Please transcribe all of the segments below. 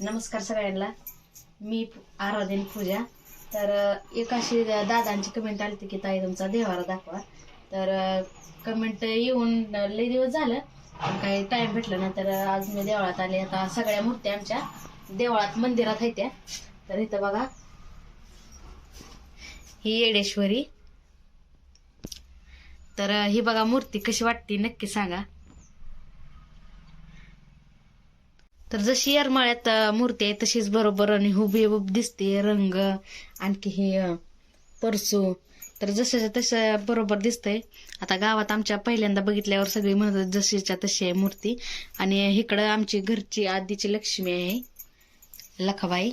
नमस्कार सगळ्यांना. मी आराधन पूजा. तर एक अशी दादांची कमेंट आली होती की ताई तुमचा देवारा दाखवा. तर कमेंट येऊन लई दिवस झालं. काही टाईम भेटला ना तर आज मी देवळात आले. आता सगळ्या मूर्त्या आमच्या देवळात मंदिरात आहेत त्या. तर इथं बघा. ही येडेश्वरी. तर ही बघा मूर्ती कशी वाटते नक्की सांगा. तर जशी येरमाळ्यात मूर्ती आहे तशीच बरोबर आणि हुबेहूब दिसते रंग आणखी हे परसू. तर जसं तसं बरोबर दिसतंय. आता गावात आमच्या पहिल्यांदा बघितल्यावर सगळी म्हणतात जशीच्या तशी आहे मूर्ती. आणि इकडं आमची घरची आधीची लक्ष्मी आहे. लखाबाई.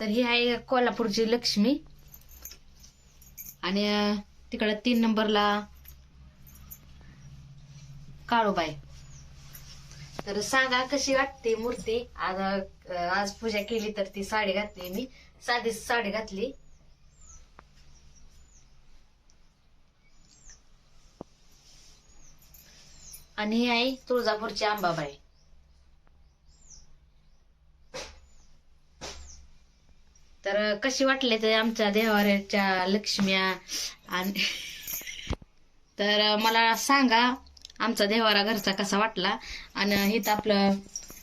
तर ही आहे कोल्हापूरची लक्ष्मी. आणि तिकडं तीन नंबरला काळूबाई तर सांगा कशी वाटते मूर्ती? आज आज पूजा केली तर ती साडी घातली मी. साधी साडी घातली. आणि ही आहे तुळजापूरची आंबाबाई. तर कशी वाटले ते आमच्या देवाऱ्याच्या लक्ष्म्या आणि तर मला सांगा आमचा देवारा घरचा कसा वाटला? आणि इथं आपलं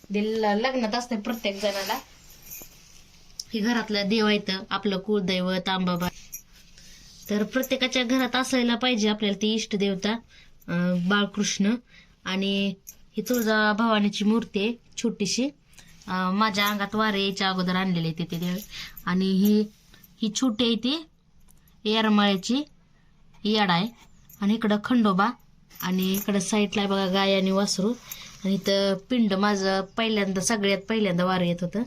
दिल लग्नात असते प्रत्येक जणाला. हे घरातलं देव येतं आपलं कुळदैवत आंबाबा. तर प्रत्येकाच्या घरात असायला पाहिजे आपल्याला ती इष्टदेवता देवता बाळकृष्ण. आणि ही तुळजा भवानीची मूर्ती आहे छोटीशी. माझ्या अंगात वारे यायच्या अगोदर आणलेली तिथे ते देव. आणि ही ही छोटी आहे ती. येरमाळ्याची याड आहे. आणि इकडं खंडोबा. आणि इकडं साईडला आहे बघा गाय आणि वासरू. आणि इथं पिंड माझं पहिल्यांदा सगळ्यात पहिल्यांदा वारं येत होतं.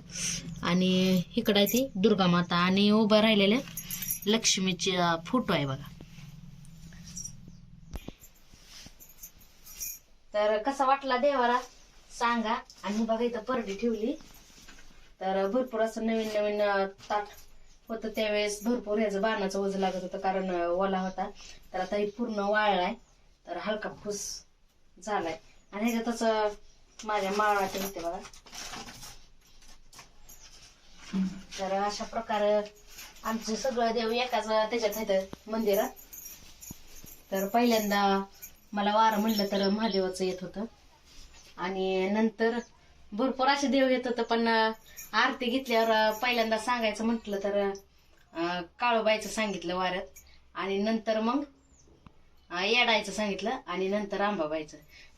आणि इकडं आहे ती दुर्गा माता आणि उभं राहिलेल्या लक्ष्मीची फोटो आहे बघा. तर कसा वाटला देवारा सांगा. आणि बघा इथं परडी ठेवली. तर भरपूर असं नवीन नवीन ताट होतं त्यावेळेस. भरपूर ह्याचं बाणाचं वजन लागत होतं कारण ओला होता. तर आता हे पूर्ण आहे तर हलका फुस झालाय. आणि ह्याच्यातच माझ्या माळाचे होते बघा. तर अशा प्रकारे आमचं सगळं देव एकाच त्याच्यात आहेत मंदिरात. तर पहिल्यांदा मला वारं म्हणलं तर महादेवाचं येत होतं. आणि नंतर भरपूर असे देव येत होतं पण आरती घेतल्यावर पहिल्यांदा सांगायचं म्हटलं तर काळोबाईचं काळूबाईचं सांगितलं वाऱ्यात. आणि नंतर मग येडायचं सांगितलं आणि नंतर आंबाबाईचं.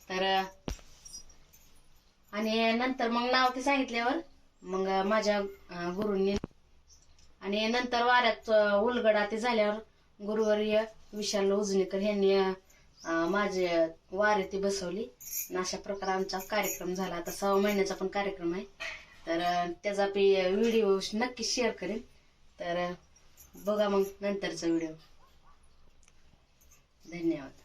तर आणि नंतर मग नाव ते सांगितल्यावर मग माझ्या गुरुंनी गुरूंनी आणि नंतर वाऱ्यात उलगडा ते झाल्यावर गुरुवर्य विशाल उजनीकर यांनी माझे वारे ती बसवली. अशा प्रकारे आमचा कार्यक्रम झाला. आता सहा महिन्याचा पण कार्यक्रम आहे. तर त्याचा मी व्हिडिओ नक्की शेअर करेन. तर बघा मग नंतरचा व्हिडिओ. धन्यवाद.